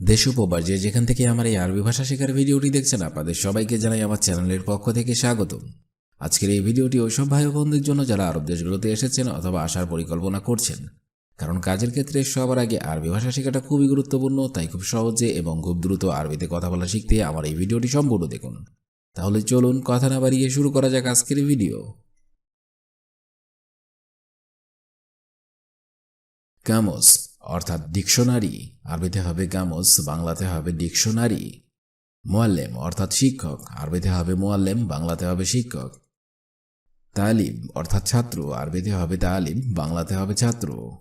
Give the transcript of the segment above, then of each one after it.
দেশ উপবার যে যেখান থেকে আমার এই আরবি ভাষা শেখার ভিডিওটি দেখছেন আপনাদের সবাইকে জানাই আমার চ্যানেলের পক্ষ থেকে স্বাগত আজকের এই ভিডিওটি ওইসব ভাই বোনদের জন্য যারা আরব দেশগুলোতে এসেছেন অথবা আসার পরিকল্পনা করছেন। কারণ কাজের ক্ষেত্রে সবার আগে আরবি ভাষা শেখাটা খুবই গুরুত্বপূর্ণ, তাই খুব সহজে এবং খুব দ্রুত আরবিতে কথা বলা শিখতে আমার এই ভিডিওটি সম্পূর্ণ দেখুন। তাহলে চলুন কথা না বাড়িয়ে শুরু করা যাক আজকের ভিডিও। কামস অর্থাৎ ডিকশনারি, আরবিতে হবে কামস বাংলাতে হবে ডিকশনারি। মোয়াল্লেম, অর্থাৎ শিক্ষক, আরবিতে হবে মোয়াল্লেম, বাংলাতে হবে শিক্ষক। তালিম, অর্থাৎ ছাত্র, আরবিতে হবে তালিম, বাংলাতে হবে ছাত্র।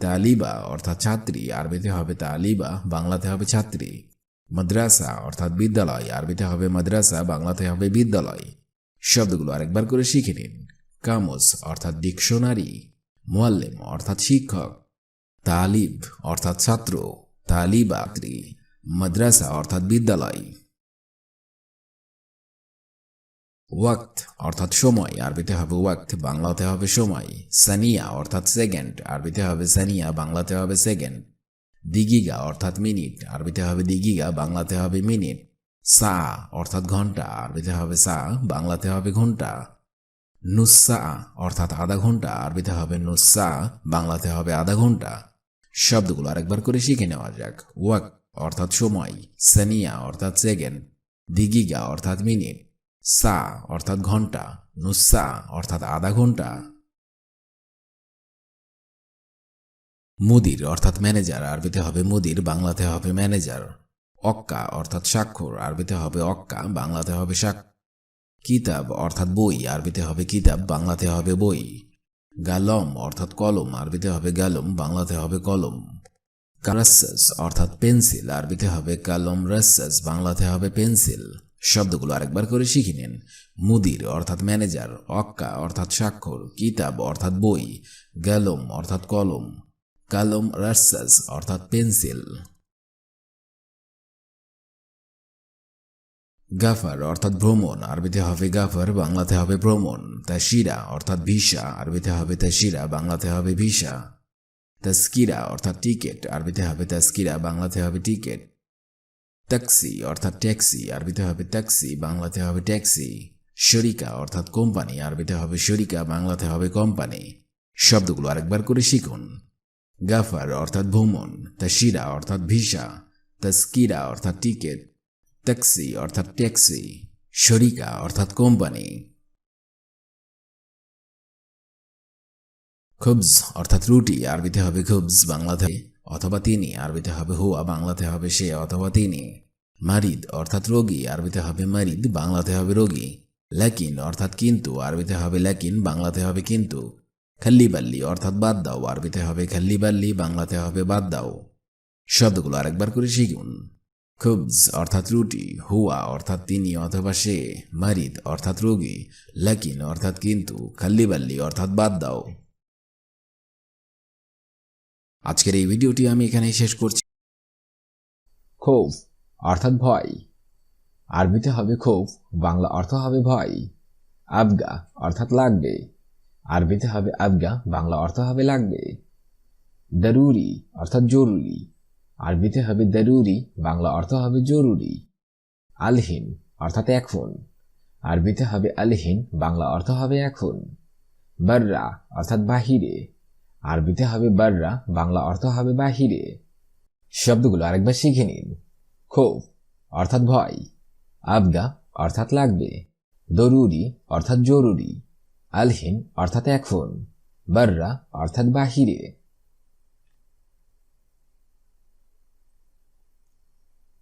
তালিবা, অর্থাৎ ছাত্রী, আরবিতে হবে তালিবা, বাংলাতে হবে ছাত্রী। মাদ্রাসা, অর্থাৎ বিদ্যালয়, আরবিতে হবে মাদ্রাসা, বাংলাতে হবে বিদ্যালয়। শব্দগুলো আরেকবার করে শিখে নিন। কামস অর্থাৎ ডিকশনারি। মোয়াল্লেম, অর্থাৎ শিক্ষক তালিব, অর্থাৎ ছাত্র, তালিব তালিবাত্রী মাদ্রাসা, অর্থাৎ বিদ্যালয়। ওয়াক্ত, অর্থাৎ সময়, আরবিতে হবে ওয়াক্ত, বাংলাতে হবে সময়। সানিয়া, অর্থাৎ সেকেন্ড, আরবিতে হবে সানিয়া, বাংলাতে হবে সেকেন্ড। দিগিগা, অর্থাৎ মিনিট, আরবিতে হবে দিগিগা, বাংলাতে হবে মিনিট। সা, অর্থাৎ ঘণ্টা, আরবিতে হবে সা, বাংলাতে হবে ঘণ্টা। নুসা অর্থাৎ আধা ঘণ্টা, আরবিতে হবে নুসা বাংলাতে হবে আধা ঘণ্টা। শব্দগুলো আরেকবার করে শিখে নেওয়া যাক। ওয়াক অর্থাৎ সময়, সানিয়া অর্থাৎ সেকেন্ড, দিগিগা অর্থাৎ মিনিট, সা অর্থাৎ ঘণ্টা, নুসা অর্থাৎ আধা ঘণ্টা, মুদির অর্থাৎ ম্যানেজার, আরবিতে হবে মুদির, বাংলাতে হবে ম্যানেজার, অক্কা অর্থাৎ স্বাক্ষর, আরবিতে হবে অক্কা, বাংলাতে হবে স্বাক্ষর কিতাব অর্থাৎ বই, আরবিতে হবে কিতাব, বাংলাতে হবে বই। গালম অর্থাৎ কলম, আরবিতে হবে গালম, বাংলাতে হবে কলম। কারাসাস অর্থাৎ পেন্সিল, আরবিতে হবে কালম রাসাস বাংলাতে হবে পেন্সিল। শব্দগুলো আরেকবার করে শিখে নিন। মুদির অর্থাৎ ম্যানেজার, অক্কা অর্থাৎ স্বাক্ষর, কিতাব অর্থাৎ বই, গালম অর্থাৎ কলম কালম রাসাস অর্থাৎ পেন্সিল। গাফার অর্থাৎ ভ্রমণ, আরবিতে হবে গাফার বাংলাতে হবে ভ্রমণ। তাশিরা অর্থাৎ ভিসা, আরবিতে হবে তাশিরা বাংলাতে হবে ভিসা। তাস্কিরা অর্থাৎ টিকেট আরবিতে হবে তাস্কিরা বাংলাতে হবে টিকেট ট্যাক্সি অর্থাৎ ট্যাক্সি আরবিতে হবে ট্যাক্সি বাংলাতে হবে ট্যাক্সি শরিকা অর্থাৎ কোম্পানি আরবিতে হবে শরিকা বাংলাতে হবে কোম্পানি শব্দগুলো আরেকবার করে শিখুন। গাফার অর্থাৎ ভ্রমণ তাশিরা অর্থাৎ ভিসা। তাস্কিরা অর্থাৎ টিকেট ট্যাক্সি, অর্থাৎ ট্যাক্সি, শরিকা, অর্থাৎ কোম্পানি। খুবজ, অর্থাৎ রুটি, আরবিতে হবে খুবজ, বাংলাতে অথবা তিনি, আরবিতে হবে হুয়া, বাংলাতে হবে সে অথবা তিনি। মারিদ, অর্থাৎ রোগী, আরবিতে হবে মারিদ, বাংলাতে হবে রোগী। ল্যাকিন অর্থাৎ কিন্তু, আরবিতে হবে ল্যাকিন বাংলাতে হবে কিন্তু। খাল্লিবাল্লি, অর্থাৎ বাদ দাও, আরবিতে হবে খাল্লিবাল্লি, বাংলাতে হবে বাদ দাও। শব্দগুলো আরেকবার করে শিখুন। খুবজ অর্থাৎ রুটি, হুয়া, অর্থাৎ তিনি, অথবা সে, মারিদ, অর্থাৎ রোগী, লাকিন, অর্থাৎ কিন্তু খাল্লিবাল্লি অর্থাৎ বাদ দাও। আজকের এই ভিডিওটি আমি এখানেই শেষ করছি। ক্ষোভ অর্থাৎ ভয়। আরবিতে হবে ক্ষোভ বাংলা অর্থ হবে ভয়। আবগা, অর্থাৎ লাগবে। আরবিতে হবে আবগা, বাংলা অর্থ হবে লাগবে। দারুরি, অর্থাৎ জরুরি। আরবিতে হবে দারুরি, বাংলা অর্থ হবে জরুরি। আলহিন অর্থাৎ এখন। আরবিতে হবে আলহিন, বাংলা অর্থ হবে এখন। বাররা অর্থাৎ বাহিরে। আরবিতে হবে বাররা, বাংলা অর্থ হবে বাহিরে। শব্দগুলো আরেকবার শিখে নিন। ক্ষোভ অর্থাৎ ভয়। আবগা অর্থাৎ লাগবে। দরুরি অর্থাৎ জরুরি। আলহিন অর্থাৎ এখন। বাররা অর্থাৎ বাহিরে।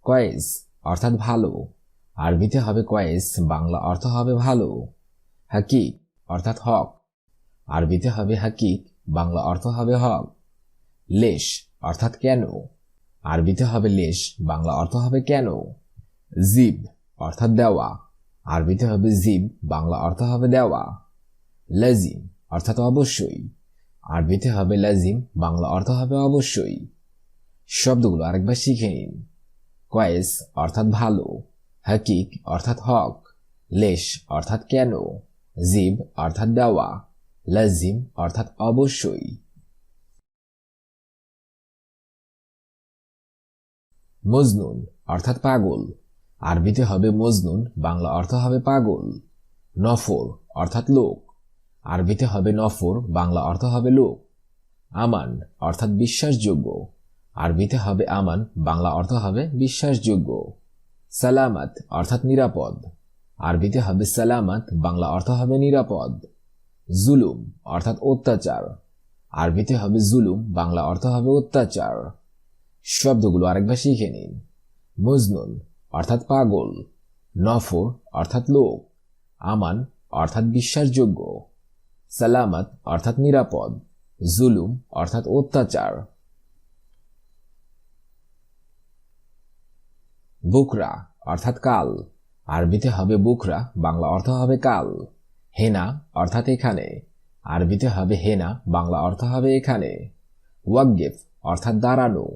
কয়েস অর্থাৎ ভালো। আরবিতে হবে কয়েস বাংলা অর্থ হবে ভালো। হাকিক অর্থাৎ হক। আরবিতে হবে হাকিক, বাংলা অর্থ হবে হক। লেশ অর্থাৎ কেন? আরবিতে হবে লেশ, বাংলা অর্থ হবে কেন? জিব অর্থাৎ দেওয়া। আরবিতে হবে জিব, বাংলা অর্থ হবে দেওয়া। লাজিম অর্থাৎ অবশ্যই। আরবিতে হবে লাজিম, বাংলা অর্থ হবে অবশ্যই। শব্দগুলো আরেকবার শিখে নিন। কয়েস অর্থাৎ ভালো, হাকিক অর্থাৎ হক, লেশ অর্থাৎ কেন, জিব অর্থাৎ দেওয়া, লাজিম অর্থাৎ অবশ্যই। মজনুন অর্থাৎ পাগল, আরবিতে হবে মজনুন, বাংলা অর্থ হবে পাগল। নফর অর্থাৎ লোক, আরবিতে হবে নফর, বাংলা অর্থ হবে লোক। আমান অর্থাৎ বিশ্বাসযোগ্য। আরবিতে হবে আমান, বাংলা অর্থ হবে বিশ্বাসযোগ্য। সালামাত, অর্থাৎ নিরাপদ। আরবিতে হবে সালামাত, বাংলা অর্থ হবে নিরাপদ। জুলুম, অর্থাৎ অত্যাচার। আরবিতে হবে জুলুম, বাংলা অর্থ হবে অত্যাচার। শব্দগুলো আরেকবার শিখে নিন। মজনুন, অর্থাৎ পাগল। নফর, অর্থাৎ লোক। আমান, অর্থাৎ বিশ্বাসযোগ্য। সালামাত, অর্থাৎ নিরাপদ। জুলুম, অর্থাৎ অত্যাচার। বুকরা, অর্থাৎ কাল। আরবিতে হবে বুকরা, বাংলা অর্থ হবে কাল। হেনা, অর্থাৎ এখানে। আরবিতে হবে হেনা, বাংলা অর্থ হবে এখানে। ওয়াকগেফ, অর্থাৎ দাঁড়ানো।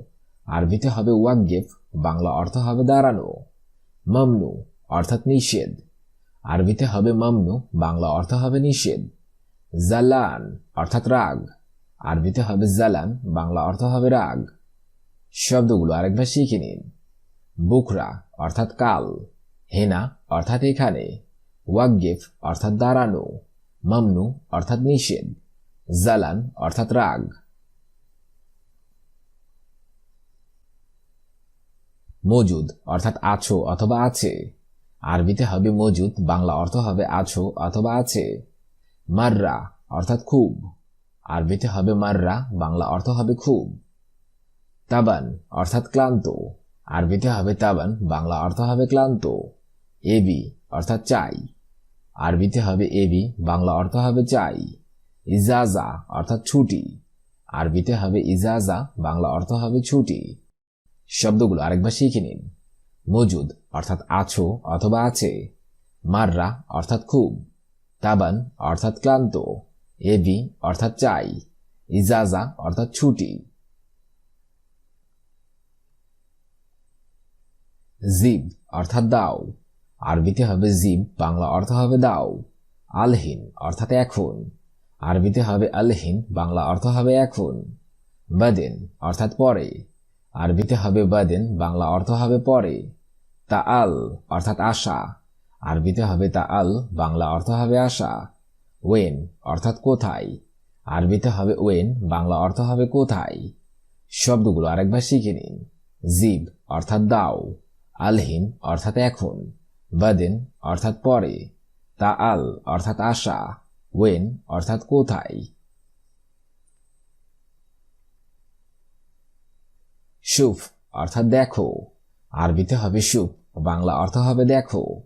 আরবিতে হবে ওয়াকগেফ, বাংলা অর্থ হবে দাঁড়ানো। মামনু, অর্থাৎ নিষেধ। আরবিতে হবে মামনু, বাংলা অর্থ হবে নিষেধ। জালান, অর্থাৎ রাগ। আরবিতে হবে জালান, বাংলা অর্থ হবে রাগ। শব্দগুলো আরেকবার শিখে নিন। বুকরা, অর্থাৎ কাল, হেনা, অর্থাৎ এখানে, ওয়াকগেফ, অর্থাৎ দাঁড়ানো, মামনু, অর্থাৎ নিষেধ, জালান, অর্থাৎ রাগ। মজুদ, অর্থাৎ আছো অথবা আছে। আরবিতে হবে মজুদ, বাংলা অর্থ হবে আছো অথবা আছে। মাররা, অর্থাৎ খুব। আরবিতে হবে মাররা, বাংলা অর্থ হবে খুব। তাবান, অর্থাৎ ক্লান্ত। আরবিতে হবে তাবান, বাংলা অর্থ হবে ক্লান্ত। এবি অর্থাৎ চাই। আরবিতে হবে এবি বাংলা অর্থ হবে চাই। ইজাজা, অর্থাৎ ছুটি। আরবিতে হবে ইজাজা, বাংলা অর্থ হবে ছুটি। শব্দগুলো আরেকবার শিখে নিন। মজুদ, অর্থাৎ আছো অথবা আছে। মাররা, অর্থাৎ খুব। তাবান, অর্থাৎ ক্লান্ত। এবি অর্থাৎ চাই। ইজাজা, অর্থাৎ ছুটি। জিব অর্থাৎ দাও। আরবিতে হবে জিব বাংলা অর্থ হবে দাও। আলহিন, অর্থাৎ এখন। আরবিতে হবে আলহিন, বাংলা অর্থ হবে এখন। বাদেন, অর্থাৎ পরে। আরবিতে হবে বাদেন, বাংলা অর্থ হবে পরে। তা আল অর্থাৎ আশা। আরবিতে হবে তা আল বাংলা অর্থ হবে আশা। ওয়েন, অর্থাৎ কোথায়। আরবিতে হবে ওয়েন, বাংলা অর্থ হবে কোথায়। শব্দগুলো আরেকবার শিখে নিন। জিব অর্থাৎ দাও। আলহিন অর্থাৎ এখন, বাদেন অর্থাৎ পরে তা আল অর্থাৎ আশা, ওয়েন অর্থাৎ কোথায়। সুফ অর্থাৎ দেখো, আরবিতে হবে সুফ বাংলা অর্থ হবে দেখো।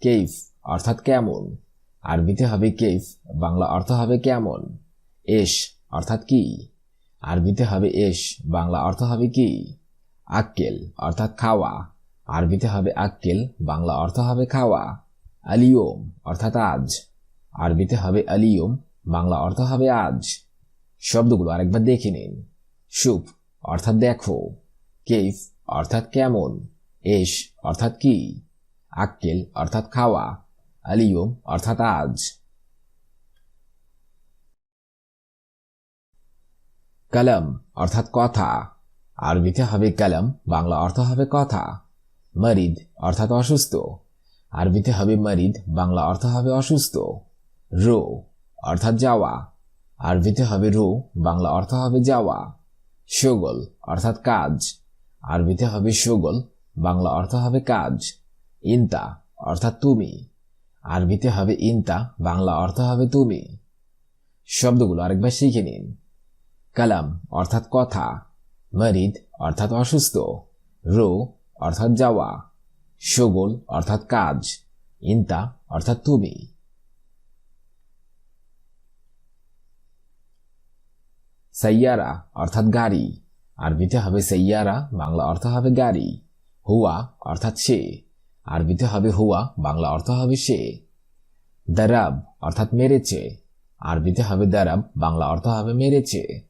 কেইফ অর্থাৎ কেমন, আরবিতে হবে কেইফ, বাংলা অর্থ হবে কেমন। এস অর্থাৎ কি, আরবিতে হবে এস বাংলা অর্থ হবে কি। আক্কেল অর্থাৎ খাওয়া আরবিতে হবে আক্কেল, বাংলা অর্থ হবে খাওয়া, আলিয়ম, অর্থাৎ আজ। আরবিতে হবে আলিয়ম, বাংলা অর্থ হবে আজ। শব্দগুলো আরেকবার দেখে নিন। সুপ অর্থাৎ দেখো। কেফ অর্থাৎ কেমন। এস, অর্থাৎ কি। আক্কেল, অর্থাৎ খাওয়া। আলিয়ম, অর্থাৎ আজ। কালাম, অর্থাৎ কথা। আরবিতে হবে কালাম, বাংলা অর্থ হবে কথা। মারিদ অর্থাৎ অসুস্থ। আরবিতে হবে মারিদ, বাংলা অর্থ হবে অসুস্থ। রো অর্থাৎ যাওয়া। আরবিতে হবে রো, বাংলা অর্থ হবে যাওয়া। শোগল অর্থাৎ কাজ। আরবিতে হবে শোগল বাংলা অর্থ হবে কাজ। ইন্তা অর্থাৎ তুমি। আরবিতে হবে ইন্তা, বাংলা অর্থ হবে তুমি। শব্দগুলো আরেকবার শিখে নিন। কালাম অর্থাৎ কথা। মারিদ অর্থাৎ অসুস্থ। রো অর্থাৎ যাওয়া শোগল অর্থাৎ কাজ, ইন্তা অর্থাৎ তুমি। সাইয়ারা অর্থাৎ গাড়ি, আরবিতে হবে সাইয়ারা, বাংলা অর্থ হবে গাড়ি। হুয়া অর্থাৎ সে, আরবিতে হবে হুয়া, বাংলা অর্থ হবে সে। দারাব অর্থাৎ মেরেছে, আরবিতে হবে দারাব, বাংলা অর্থ হবে মেরেছে।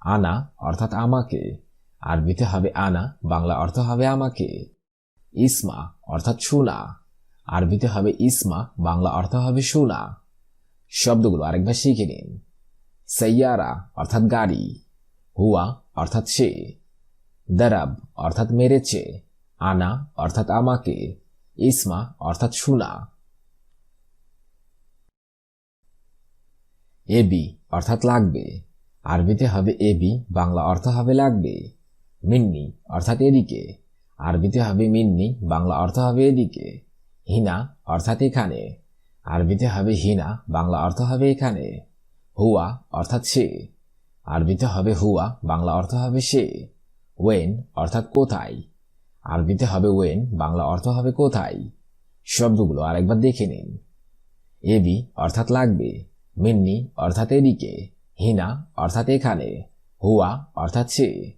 আনা অর্থাৎ আমাকে। আরবিতে হবে আনা, বাংলা অর্থ হবে আমাকে। ইসমা অর্থাৎ শোনা। আরবিতে হবে ইসমা, বাংলা অর্থ হবে শোনা। শব্দগুলো আরেকবার শিখে নিন। সাইয়ারা অর্থাৎ গাড়ি। হুয়া অর্থাৎ সে। দারাব অর্থাৎ মেরেছে। আনা অর্থাৎ আমাকে। ইসমা অর্থাৎ শোনা। এবি অর্থাৎ লাগবে। আরবিতে হবে এবি বাংলা অর্থ হবে লাগবে। মিন্নি, অর্থাৎ এদিকে। আরবিতে হবে মিন্নি, বাংলা অর্থ হবে এদিকে। হিনা, অর্থাৎ এখানে। আরবিতে হবে হিনা, বাংলা অর্থ হবে এখানে। হুয়া, অর্থাৎ সে। আরবিতে হবে হুয়া, বাংলা অর্থ হবে সে। ওয়েন, অর্থাৎ কোথায়। আরবিতে হবে ওয়েন, বাংলা অর্থ হবে কোথায়। শব্দগুলো আরেকবার দেখে নিন। এবি, অর্থাৎ লাগবে। মিন্নি, অর্থাৎ এদিকে। হিনা, অর্থাৎ এখানে। হুয়া, অর্থাৎ সে।